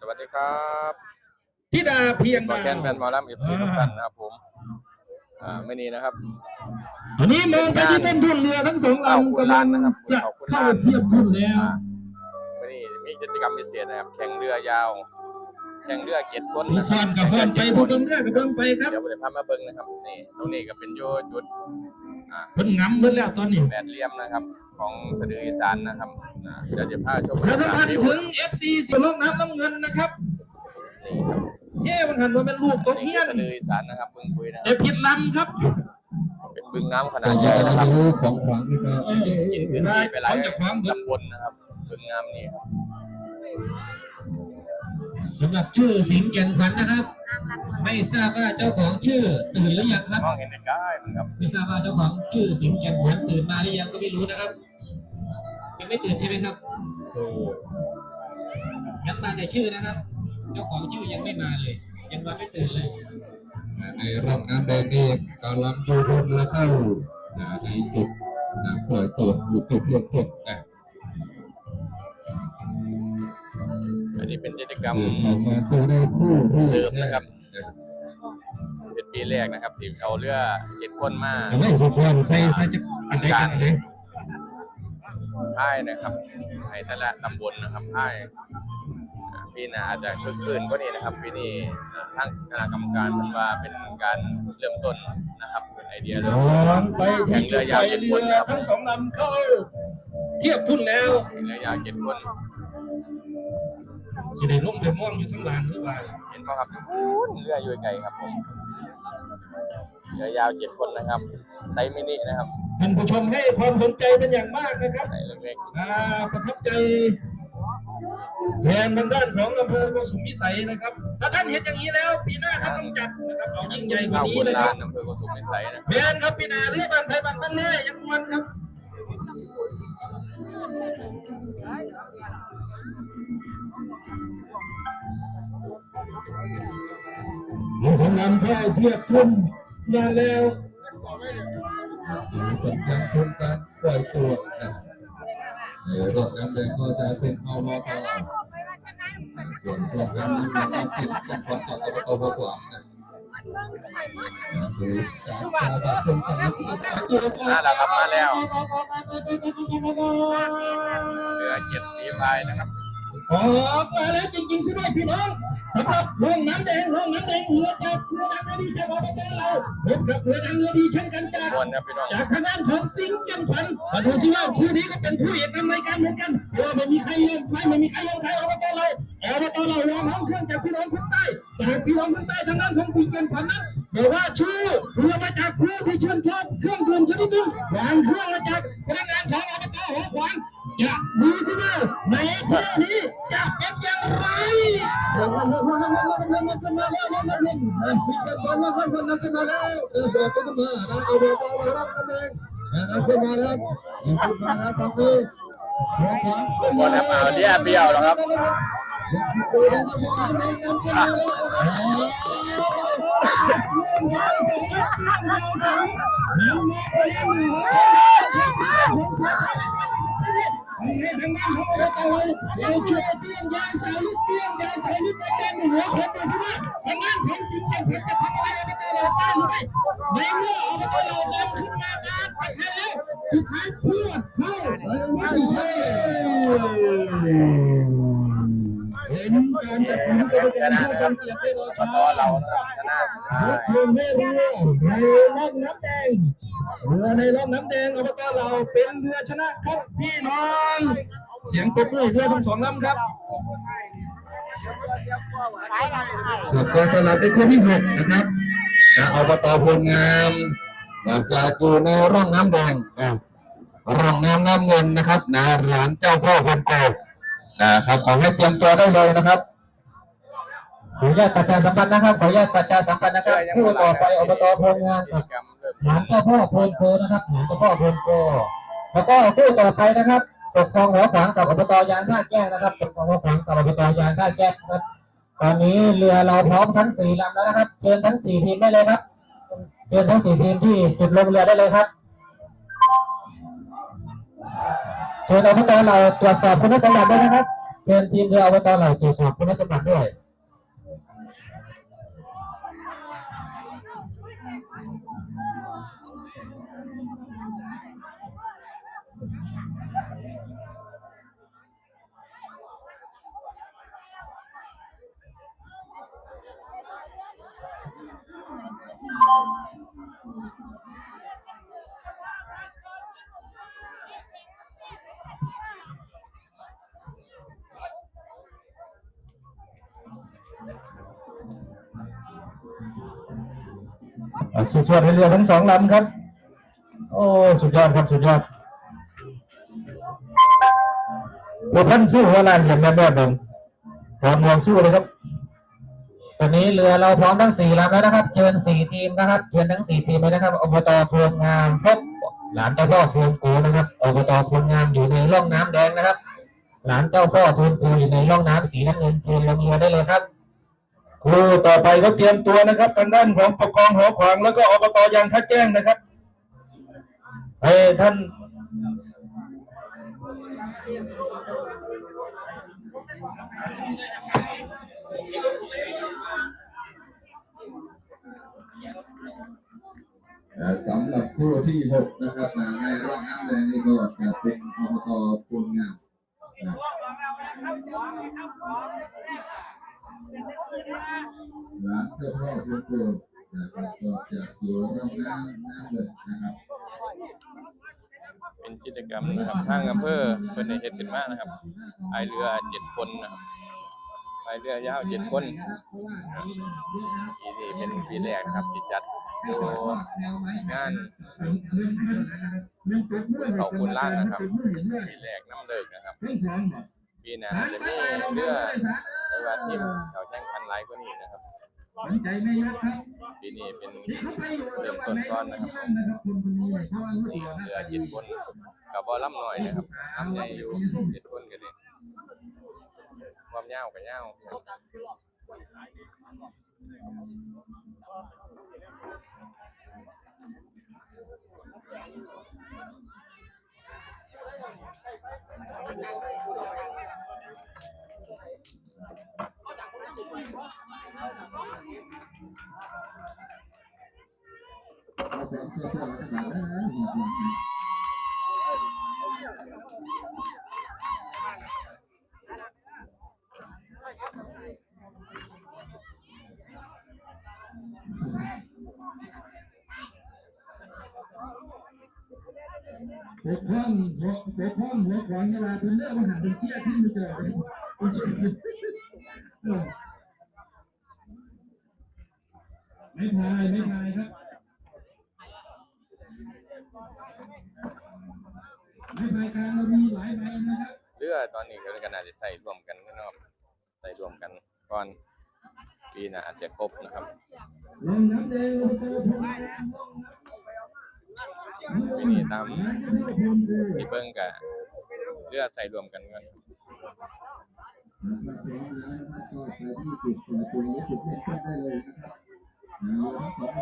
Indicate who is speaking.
Speaker 1: สวัสดีครับ
Speaker 2: ธิดาเพียง
Speaker 1: ขอ
Speaker 2: ดาว
Speaker 1: แคนแฟนหมอลำเอฟซีทุกท่านนะครับผมอ่าไม่นี้นะครับ
Speaker 2: อันนี้มองไปที่ต้นทุนเรือทั้งสองลำกำลังจะเข้าเทียบทุนแล้ว
Speaker 1: ไม่นี้มีกิจกรรมพิเศษนะครับ แข่งเรือยาว แข่งเรือเจ็ดคน
Speaker 2: ผู้
Speaker 1: นะค
Speaker 2: ฟ
Speaker 1: รั
Speaker 2: อนกับฟอนไปผู้ดำเรือกับเบิ่งไปครับ
Speaker 1: เดี๋ยวผมจะพามาเบิ้งนะครับนี่ตรงนี้ก็เป็นโยจุดอ่า
Speaker 2: เพิ่นงำเบิ่งแล้วตอนนี้
Speaker 1: แปดเหลี่ยมนะครับ ของสะดืออีสานนะครับอ่าเดี๋ยวจะพาชม
Speaker 2: ประชาสัมพันธ์
Speaker 1: วิว
Speaker 2: ถึง FC สิลงน้ำน้ำเงินนะครับ
Speaker 1: นี่ครับ
Speaker 2: เฮ้มันหันว่าเป็นลูกตก
Speaker 1: นี่
Speaker 2: เฮี
Speaker 1: คื
Speaker 2: ย
Speaker 1: อนสะดืออีสานนะครับบึงปุยนะค
Speaker 2: แต่
Speaker 1: รับ
Speaker 2: ผิดลำครับ
Speaker 1: เป็นบึงน้ำขนา
Speaker 3: แต่
Speaker 1: ดให
Speaker 3: ยั
Speaker 1: ญ่
Speaker 3: ง
Speaker 1: นะครับ
Speaker 3: รู้ของขลังนี่ก็
Speaker 2: เออ
Speaker 1: กินพื้น
Speaker 2: ได้
Speaker 1: ที่ไปหลาย
Speaker 2: เขาจะความเบิ่ง
Speaker 1: ตำบลนะครับบึงน้ำนี่ครับ
Speaker 3: สำหรับชื่อสิงห์แก่นขวัญนะครับ ไม่ทราบว่าเจ้าของชื่อตื่นหรือยังครับ
Speaker 1: มองเห็นในกายมันครับ
Speaker 3: ไม่ทราบว่าเจ้าของชื่อสิงห์แก่นขวัญตื่นมาหรือยังก็ไม่รู้นะครับ ยังไม่ตื่นใช่ไหมครับยังมาแต่ชื่อนะครับ เจ้าของชื่อยังไม่มาเลย ยังมาไม่ตื่นเลย
Speaker 4: ในร่องน้ำแดงนี่กำลังดูบนและเข้าอ่าในจุดน้ำปล่อยตัวอยู่จุดรวมจุดนะ
Speaker 1: อันนี้เป็นกิจกรรม
Speaker 4: เดินออกมาสู้ได้คู่ที่
Speaker 1: เสริมนะครับเป็นปีแรกนะครับที่เอาเรือเจ็ดคนมา
Speaker 2: แต่ไม่สุฟอนใส่ใส่จะอันใดกันเลย
Speaker 1: ค่ายนะครับให้แต่ละตำบลนะครับค่ายอ่าปีหน้าอาจจะคึกคืนก็นี่นะครับปีนี้ทางคณะกรรมการมันว่าเป็นการเริ่มต้นนะครับเป็นไอเดียเริ่ม
Speaker 2: ย้
Speaker 1: ต้น
Speaker 2: อนไปที่จุดไปเรือทั้งสองลำเข้าเทียบทุนแล้ว
Speaker 1: แข่งเรือยาวเจ็ดคน
Speaker 2: สิได้ลงไปม่วงอยู่ทั้งลานหรือเปล่า
Speaker 1: เห็นไหมครับเรืออยู่ไกลครับผมเรือยาวเจ็ดคนนะครับไซส์มินินะครับ
Speaker 2: ท่านผู้ชมให้ความสนใจเป็นอย่างมากนะครับ
Speaker 1: ไซส์เล็ก
Speaker 2: อ่าประทับใจแทนทางด้านของอำเภอโกสุมพิสัยนะครับ ถ้าท่านเห็นอย่างนี้แล้วปีหน้าท่านต้องจัดนะครับเอายิ่งใหญ่
Speaker 1: ๆ
Speaker 2: กว่า
Speaker 1: เข้า
Speaker 2: นี้
Speaker 1: คุณ
Speaker 2: นะค
Speaker 1: ลา
Speaker 2: รับ
Speaker 1: นอำเภอโกสุมพิสัยนะครับ
Speaker 2: แมนครับปีหน้าเรือบ้านไทยบ้านบ้านเล่ยังมวนครับหนึ่งสองลำเข้าเทียบทุนมาแล้ว
Speaker 4: มี สัญญาณโครงการปล่อยตัวนะในร่องน้ำแดงก็จะเป็นเอามอตลอดส่วนร่องน้ำนี้ก็สิบเป็นความจากอบตบกว่านะคือการสาบานโครงการที่จะไปตัวา
Speaker 1: ล้วครับมาแล้วเรือเจ็ดสีพายนะครับ
Speaker 2: ออกมาแล้วจริงๆสิด้วยพี่น้อง สำหรับโรงน้ำแดงโรงน้ำแดงเรือจากเรือดังเรือดีจากอบตเราพบกับเรือดังเรือดีเช่นกันจาก
Speaker 1: มวนครับพี่น้อง
Speaker 2: จากทางด้านของสิงห์จันทร์พันธุ์มาดูสิว่าคู่นี้ก็เป็นผู้เอกนำรายการเหมือนกันเพราะว่าไม่มีใครยอมใครไม่มีใครยอมใครอบตเราอบตเราลองน้ำเครื่องจากพี่น้องคนใต้จากพี่น้องคนใต้ทางด้านของสิงห์จันทร์พันธุ์นั้นแต่ว่าชื่อเรือมาจากผู้ที่ชื่นชอบเครื่องดื่มชนิดหนึ่งวางเครื่องมาจากพนักงานของอบตหัวขวางจะดูสิว่าในคู่นี้จะเป็น อย่างไรสิงห์จันทร์พันธุ์ขึ้นมาแล้วเออสวัสดีครับ เอาเบอร์ต่อมารับกันเองเอาขึ้นมาแล้วขึ้นมาแล้วตอนนี้หัวขวา
Speaker 1: บอลครับเอาเรียเบี้ยวแล้วครับ
Speaker 2: เราช่วยเตี้ยนยาสายลูกเตี้ยนยาสายลูกไปแก้ สินกรรมการผู้ทรงเกตได้เลยครับ
Speaker 1: ต่อเรานะครับชนะ
Speaker 2: รถเรือไม่เรือในร่องน้ำแดงเรือในร่องน้ำแดงอบตเราเป็นเรือชนะครับพี่น้อง เสียงปรบมือเรือทั้งสองลำครับ
Speaker 4: ส่วนกองสลับในคู่ที่หกนะครับนะอบตพลงามนะจากอยู่ในร่องน้ำแดงนะร่องน้ำน้ำเงินนะครับนะร้านเจ้าพ่อคนโตนะครับขอให้เตรียมตัวได้เลยนะครับ
Speaker 3: ขออนุญาตประชาสัมพันธ์นะครับ ขออนุญาตประชาสัมพันธ์นะครับผู้ต่อไปอบตโพงงาน
Speaker 1: กิ
Speaker 3: กั
Speaker 1: จ
Speaker 3: บ
Speaker 1: กรรมเริ่ม
Speaker 3: หลานเจ้าพ่อโพนโพนะครับหลานเจ้าพ่อโพนโพแล้วก็ผู้ต่อไปนะครับปกครองหัวขวางกับอบตยางท่าแก้วนะครับปกครองหัวขวางกับอบตยางท่าแก้วนะครับ ตอนนี้เรือเราพร้อมทั้งสี่ลำแล้วนะครับเชิญทั้งสี่ทีมได้เลยครับเชิญทั้งสี่ทีมที่จุดลงเรือได้เลยครับเชิญอบตเราตรวจสอบคุณสมบัติด้วยนะครับเทชิญทีมเรืออบตเหล่าตรวจสอบคุณสมบัติด้วย สุดยอดให้เรือทั้งสองลำครับ โอ้สุดยอดครับสุดยอดพวกท่านสู้หัวลานอย่างแม่แม่ผมพร้อมลองสู้เลยครับ ตอนนี้เรือเราพร้อมทั้งสี่ลำแล้วนะครับเชิญสี่ทีมนะครับเชิญทั้งสี่ทีมเลยนะครับอบตพวงงามพบหลานเจ้าพ่อพวงกูนะครับอบตพวงงามอยู่ในร่องน้ำแดงนะครับ หลานเจ้าพ่อพวงกูอยู่ในร่องน้ำสีน้ำเงินเชิญลงเรือได้เลยครับ
Speaker 2: คู่ต่อไปก็เตรียมตัวนะครับทางด้านของปกครองหอขวางแล้วก็อบตยางท่าแจ้งนะครับให้ท่าน
Speaker 4: สำหรับคู่ที่หกนะครับในร่องน้ำแดงนี่ก็จะเป็นอบตพวงงามนะ ร้านเจ้าพ่อพวงกูนะครับก็จะอยู่ร่องน้ำน้ำเลยนะครับ
Speaker 1: เป็นกิจกรรมนะครับทางอำเภอเป็นในเฮ็ดขึ้นมากนะครับพายเรือเจ็ดคนนะครับพายเรือยาวเจ็ดคนนะครับปีนี้เป็นปีแรกนะครับที่จัดดูงานเขาคุณล้านนะครับปีแรกน้ำเลิกนะครับปีหน้าจะมีเรือ ว่าทีมเขาแข่งขันหลายกว่านี้นะครับ
Speaker 2: ใจไม่ยักครับ
Speaker 1: ปีนี้เป็น
Speaker 2: เขาไปอยู่
Speaker 1: เริ่มต้นก่อนนะครับ
Speaker 2: นะครับคนคนนี้เพราะว่าเมื่อ
Speaker 1: นี่
Speaker 2: ก่อนนะ
Speaker 1: เรือเจ็ดคนกับบอลล่ำหน่อยนะครับล่ำใหญ่อยู่เจ็ดคนกันเลยความยาวกับยาว
Speaker 2: ปกป้องหัวปกป้องหัวของเวลาเป็นเรื่องมหาเป็นเที่ยที่มันเกิด ไม่พายไม่พายครับไม่พายกลางเรามีหลายใบนะครับ
Speaker 1: เรือตอนนี้ก็เลยกันอาจจะใส่รวมกันนะครับใส่รวมกันก่อนปีหน้าอาจจะครบนะครับ
Speaker 2: ลงน้ำแดงลงเตอร์พงแลงน้ำ
Speaker 1: ปีนี้ตาม
Speaker 2: น้ำเจ้าพ่อพงกู
Speaker 1: ที่เบิ้งกับเรือใส่รวมกันก่อน
Speaker 4: นะครับ Il est.